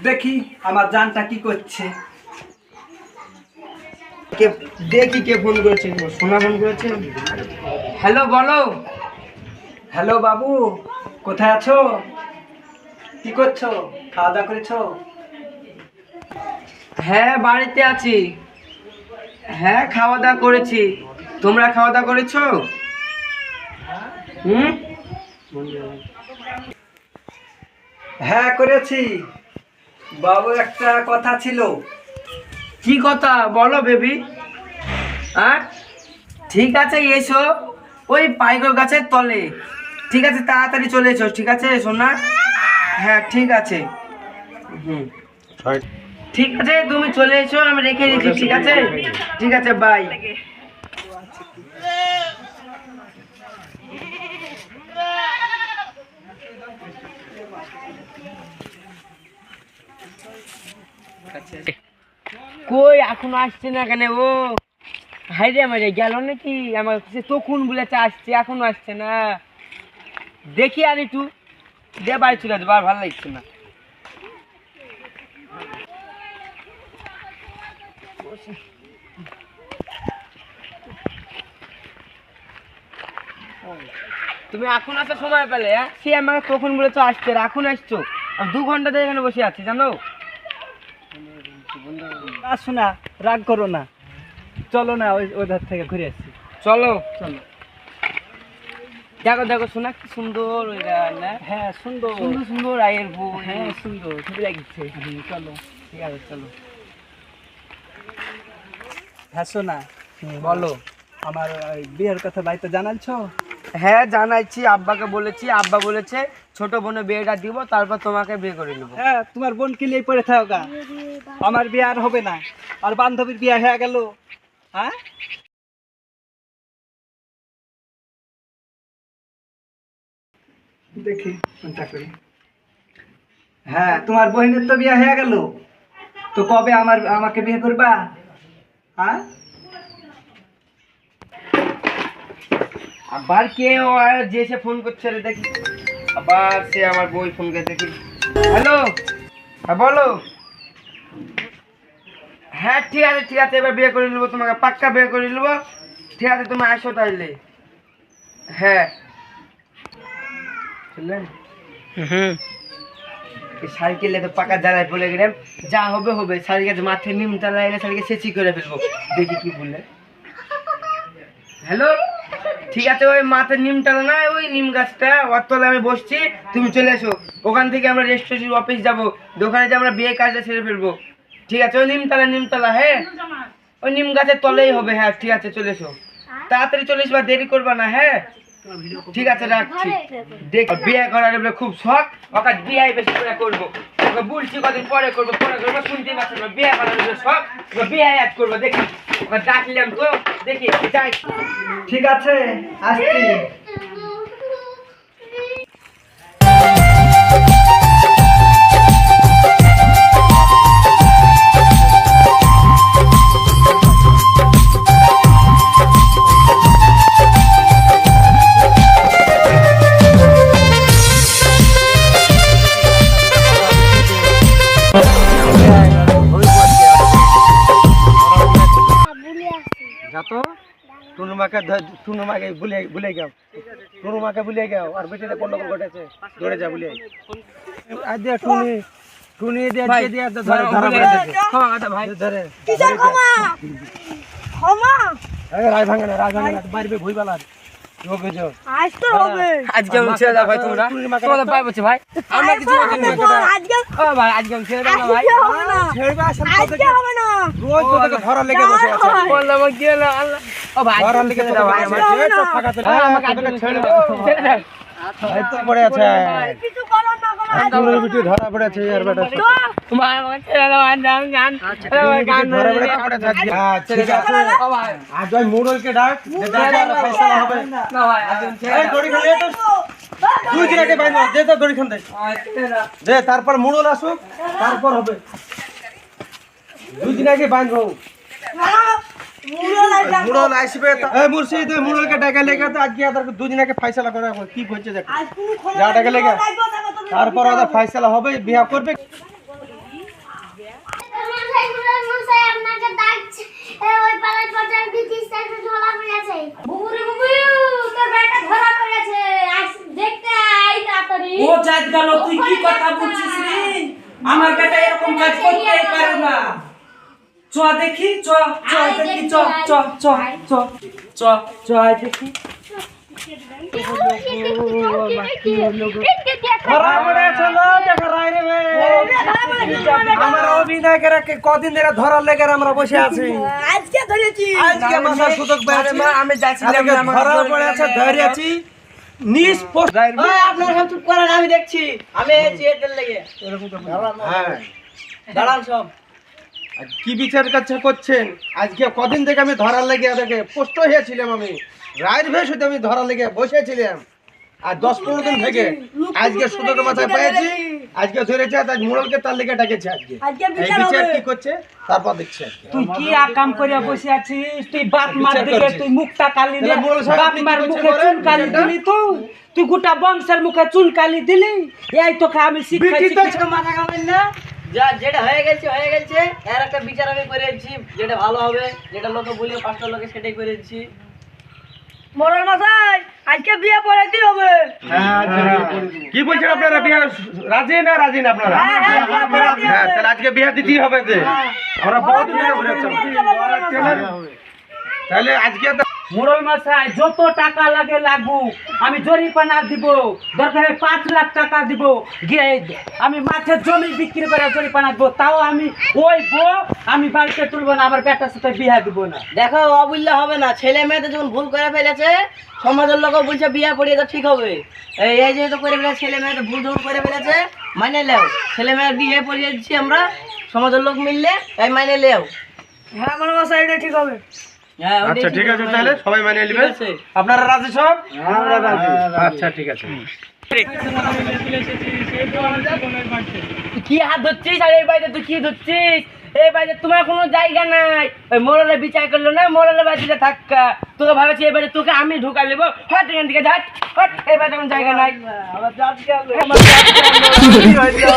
দেখি আমার জানটা কি করছে। কে দেখি কে ফোন করেছে সোনা ফোন করেছে। হ্যালো বলো। হ্যালো বাবু কোথায় আছো? কি করছ? খাওয়া দাওয়া করেছ? হ্যাঁ বাড়িতে আছি। হ্যাঁ খাওয়া দাওয়া করেছি। তোমরা খাওয়া দাওয়া করেছ? হুম? হ্যাঁ করেছি। বাবু একটা কথা ছিল। কি কথা? বলো বেবি। হ্যাঁ ঠিক আছে এসো। ওই পাইকর গাছের তলে। ঠিক আছে তাড়াতাড়ি চলে এসো ঠিক আছে সোনা? হ্যাঁ ঠিক আছে। হুম। ঠিক আছে তুমি চলে এসো আমি রেখে দিচ্ছি ঠিক আছে? ঠিক আছে বাই কই, এখনও আসছে না কেন? ও হাইরে গেল নাকি? আমার তখন বলেছে, আসছে, এখনও আসছে না। দেখি আর একটু। দে, বাড়ি চলে আর ভালো লাগছে না। তুমি এখন আসার সময় পেলে হ্যাঁ? সে আমাকে তখন বলেছ, আসছে এখন আসছো। দু ঘণ্টা ধরে এখানে বসে আছি, জানো? আসো না রাগ করো না। চলো না ওই ওই ধার থেকে ঘুরে আসছি চলো। চলো। দেখো দেখো শোনা কি সুন্দর ওইটা না? হ্যাঁ সুন্দর। সুন্দর সুন্দর আয়ের বউ হ্যাঁ সুন্দর। খুব লাগছে চলো। ঠিক আছে চলো। হ্যাঁ শোনা বলো আমার ওই বিয়ের কথা বাড়িতে জানাচ্ছো হ্যাঁ জানাইছি, আব্বাকে বলেছি, আব্বা বলেছে, ছোট বোনের বিয়েটা দিব, তারপর তোমাকে বিয়ে করে নেব। হ্যাঁ তোমার বোন কি নিয়ে পড়ে থাকা আমার বিয়ে আর হবে না। আর বান্ধবীর বিয়ে হয়ে গেল। হ্যাঁ? দেখি কোনটা করি। হ্যাঁ তোমার বহিনের তো বিয়ে হয়ে গেল। তো কবে আমার, আমাকে বিয়ে করবা? হ্যাঁ? আবার কে ও আর যে সে ফোন করছে রে দেখি। আবার সে আমার বই ফোন করে দেখি। হ্যালো হ্যাঁ বলো। হ্যাঁ ঠিক আছে ঠিক আছে এবার বিয়ে করে নেব তোমাকে পাক্কা বিয়ে করে নেব। ঠিক আছে তুমি আসো তাইলে। হ্যাঁ। হুম। সাইকেলে তো পাকা জ্বালায় পড়ে গেলাম। যা হবে হবে। গাছ মাথায় নিম তালা এলে শাড়িকে সেচি করে ফেলব। দেখি কি বললে হ্যালো ঠিক আছে, ওই মাথার নিম টালা না, ওই নিম গাছটা, ওর তলায় আমি বসছি, তুমি চলে এসো। ওখান থেকে আমরা রেজিস্ট্রেশন অফিস যাব। দোকানে যে আমরা বিয়ে কাজটা সেরে ফেলব। ঠিক আছে, ওই নিমতলা নিমতলা হ্যাঁ? ওই নিম গাছের তলেই হবে হ্যাঁ ঠিক আছে, চলে এসো। তাড়াতাড়ি চলে এসো, আর দেরি করবা না হ্যাঁ? ঠিক আছে, রাখছি। দেখ বিয়ে করার এবারে খুব শখ, ওকে বিয়ে বেশি করে করব। ওকে বলছি কদিন পরে করব পরে করব শুনতে পাচ্ছি বিয়ে করার শখ বিয়ে আজ করব, দেখি। ডাকলাম তো দেখি যাই। ঠিক আছে আসছি। টুনু মাকে ধ- টুনু মাকে ভুলে ভুলে যাও টুনু মাকে ভুলে যাও আর বেটিতে গন্ডগোল ঘটেছে। ধরে যা ভুলে। আর দিয়ে টুনি। টুনি দিয়ে দিয়ে দিয়ে ধরে ধরে ক্ষমা কথা ভাই। ধরে। কিসের ক্ষমা! ক্ষমা এই রায় ভাঙে না রায় ভাঙে না বাইরে ভুই বালা যোগে যাও আসতে হবে। আজকে আমি ছেড়ে দাও ভাই তোমরা। তোমাদের ভাই বলছে ভাই আমরা কিছু আজকে ও ভাই আজকে আমি ছেড়ে দাও না ভাই। আজকে হবে না। ছেড়বে আসলে আজকে হবে না। রোজ তোদেরকে ধরা লেগে বসে আছে। বললাম কি হলো আল্লাহ। ও ভাই ধরা লেগে দাও ভাই আমার বসে আছে, ফাঁকা চলে হ্যাঁ, আমাকে আজকে ছেড়ে ছেড়ে দাও। দাও। ছেড়ে দাও এই পড়ে আছে। কিছু ধরা পড়েছে আর বেটা। ভাই আমাকে ছেড়ে দাও আর আমি গান ধরা পড়ে পড়ে থাকবে হ্যাঁ ঠিক আছে। আজ ওই ডাক যে ফয়সালা হবে। না ভাই দে তো। তুই জিরাকে বাইন দে তো দড়ি খান দে তারপর মুরল আসুক তারপর হবে। দুই দিন আগে বাইন হোক মুরল আসবে। এই মুর্শিদ এই মুরলকে ডাকে লেগে তো আজকে আর দুদিন আগে ফয়সালা করে। কি বলছে দেখ। আজ যা টাকা লেগে। তারপর ওদের ফয়সালা হবে বিয়া করবে ও জাত গেল কি কথা বলছিস আমার বেটা এরকম কাজ করতেই চ চ দেখি চ চ দেখি চ চ চ চ চ চ দেখি আমার কদিন ধরে ধরার লেগে আমরা বসে আছি। আজকে ধরেছি। আজকে মাথার সুযোগ পেয়েছি আমি যাচ্ছিলাম আজকে না, আমাকে ধরা পড়েছে ধরেছি নিষ্পোষ আপনারা সব চুপ করেন আমি দেখছি। আমি লেগে। হ্যাঁ। দাঁড়ান সব। কি বিচার কাছে করছেন? আজকে কদিন থেকে আমি ধরার লেগে পোস্ট হয়েছিলাম আমি। রায়ের হতে আমি ধরার লেগে বসেছিলাম। আর দশ পনেরো দিন থেকে আজকে সুযোগ মাথায় পেয়েছি আজকে ধরেছে আজ মোড়লকে তার লেগে ডাকেছে আজকে। এই বিচার কি করছে? তারপর দেখছি তুই কি আকাম করে বসে আছিস? তুই বাপ মার দিকে তুই মুখটা কালি বাপ মার মুখে চুন কালি দিলি তুই? তুই গোটা বংশের মুখে চুন কালি দিলি? এই তোকে আমি শিখাইছি তো মাথা খাবেন না? যা যেটা হয়ে গেছে হয়ে গেছে। এর একটা বিচার আমি করেছি যেটা ভালো হবে যেটা লোকে বলে পাঁচটা লোকে সেটাই করেছি মরণ মশাই আজকে বিয়ে পড়াইতে হবে? কি বলছেন আপনারা বিয়ে রাজি না রাজি না আপনারা? হ্যাঁ, হ্যাঁ, হ্যাঁ। তাহলে আজকে বিয়ে দিতেই হবে যে। আমরা ঘুরে তাহলে আজকে তো মোড়ল মশাই যত টাকা লাগে লাগুক আমি জরিপানা দিব দরকারে পাঁচ লাখ টাকা দিব। গিয়ে আমি মাঠের জমি বিক্রি করে জরিপানা দিব তাও আমি ওই বউ আমি বাড়িতে তুলবো না আমার বেটার সাথে বিয়ে দিব না। দেখো অবুল্য হবে না। ছেলে মেয়েদের যখন ভুল করে ফেলেছে সমাজের লোক বলছে বিয়ে পড়িয়ে তো ঠিক হবে। এই এই যেহেতু করে ফেলে ছেলে মেয়েদের ভুল যখন করে ফেলেছে মানে লেও। ছেলে মেয়ের বিয়ে পড়িয়ে দিচ্ছি আমরা সমাজের লোক মিললে তাই মানে লেও। হ্যাঁ মরণ মশাই এটা ঠিক হবে। আচ্ছা ঠিক আছে তাহলে সবাই মানিয়ে নেবেন। আপনারা রাজি সব? আচ্ছা ঠিক আছে। কি হাত ধরছিস? আর এই বাড়িতে তুই কি ধরছিস? এই বাড়িতে তোমার কোনো জায়গা নাই। ওই মোড়লে বিচার করল না মোড়লে বাড়িতে থাকা তোকে ভাবেছি এই বাড়ি তোকে আমি ঢুকাই নেব হট এখান থেকে যাট হট এই বাড়িতে কোনো জায়গা নাই। আমার জাত গেল। জাত গেল।